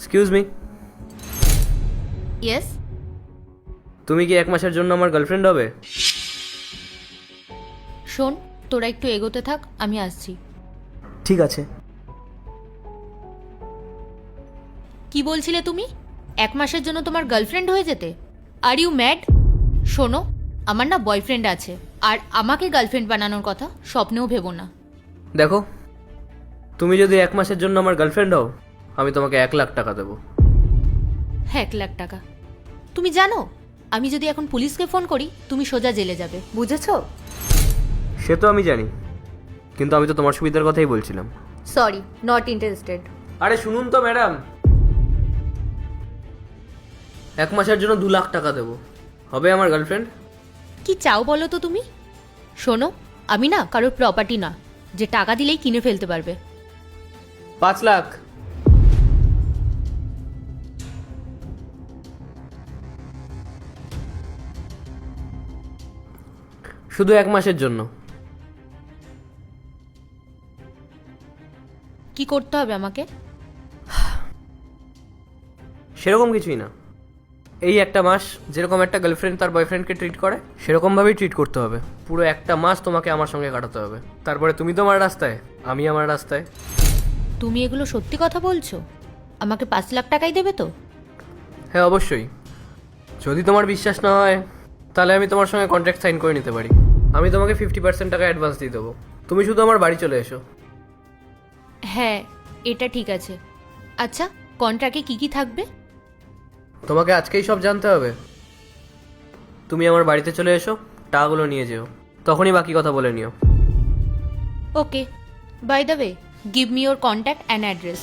Excuse me yes তুমি কি এক মাসের জন্য আমার গার্লফ্রেন্ড হবে? শোন তোরা একটু এগোতে থাক আমি আসছি। ঠিক আছে। কি বলছিলে তুমি? এক মাসের জন্য তোমার গার্লফ্রেন্ড হয়ে যেতে? আর ইউ ম্যাড শোনো আমার না বয়ফ্রেন্ড আছে। আর আমাকে গার্লফ্রেন্ড বানানোর কথা স্বপ্নেও ভেবো না। দেখো তুমি যদি এক মাসের জন্য আমার গার্লফ্রেন্ড হও আমি তোমাকে এক লাখ টাকা দেবো। এক লাখ টাকা। তুমি জানো আমি যদি এখন পুলিশকে ফোন করি তুমি সোজা জেলে যাবে। বুঝেছ? সে তো আমি জানি কিন্তু আমি তো তোমার সুবিধার কথাই বলছিলাম। সরি নট ইন্টারেস্টেড আরে শুনুন তো ম্যাডাম। এক মাসের জন্য দু লাখ টাকা দেবো। হবে আমার গার্লফ্রেন্ড? কি চাও বলো তো তুমি? শোনো আমি না কারোর প্রপার্টি না যে টাকা দিলেই কিনে ফেলতে পারবে। পাঁচ লাখ। শুধু এক মাসের জন্য। কি করতে হবে আমাকে? সেরকম কিছুই না। এই একটা মাস যেরকম একটা গার্লফ্রেন্ড তার বয়ফ্রেন্ডকে ট্রিট করে সেরকমভাবেই ট্রিট করতে হবে। পুরো একটা মাস তোমাকে আমার সঙ্গে কাটাতে হবে। তারপরে তুমি তোমার রাস্তায় আমি আমার রাস্তায়। তুমি এগুলো সত্যি কথা বলছো? আমাকে পাঁচ লাখ টাকাই দেবে তো? হ্যাঁ অবশ্যই। যদি তোমার বিশ্বাস না হয় তাহলে আমি তোমার সঙ্গে কন্ট্রাক্ট সাইন করে নিতে পারি। আমি তোমাকে ফিফটি পার্সেন্ট টাকা অ্যাডভান্স দিয়ে দেবো। তুমি শুধু আমার বাড়ি চলে এসো। হ্যাঁ এটা ঠিক আছে। আচ্ছা কন্ট্রাক্টে কি কি থাকবে? তোমাকে আজকেই সব জানতে হবে। তুমি আমার বাড়িতে চলে এসো টাকাগুলো নিয়ে যেও। তখনই বাকি কথা বলে নিও। Okay by the way give me your contact and address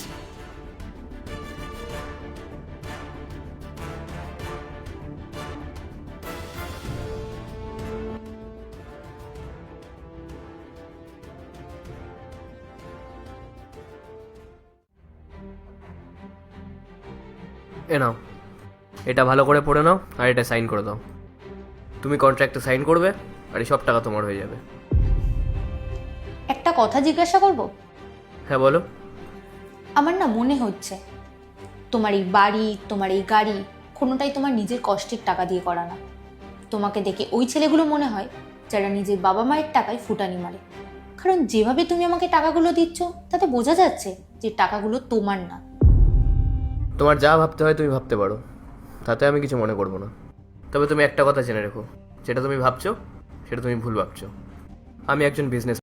এ নাও। এটা ভালো করে পড়ে নাও আর এটা সাইন করে দাও। তুমি কন্ট্রাক্টে সাইন করবে আর এই সব টাকা তোমার হয়ে যাবে। একটা কথা জিজ্ঞাসা করব? হ্যাঁ বলো। আমার না মনে হচ্ছে তোমার এই বাড়ি তোমার এই গাড়ি কোনোটাই তোমার নিজের কষ্টের টাকা দিয়ে করা না। তোমাকে দেখে ওই ছেলেগুলো মনে হয় যারা নিজের বাবা মায়ের টাকায় ফুটানি মারে। কারণ যেভাবে তুমি আমাকে টাকাগুলো দিচ্ছ তাতে বোঝা যাচ্ছে যে টাকাগুলো তোমার না। তোমার যা ভাবতে হয় তুমি ভাবতে পারো। তাতে আমি কিছু মনে করব না। তবে তুমি একটা কথা জেনে রেখো। যেটা তুমি ভাবছ, সেটা তুমি ভুল ভাবছ। আমি একজন বিজনেস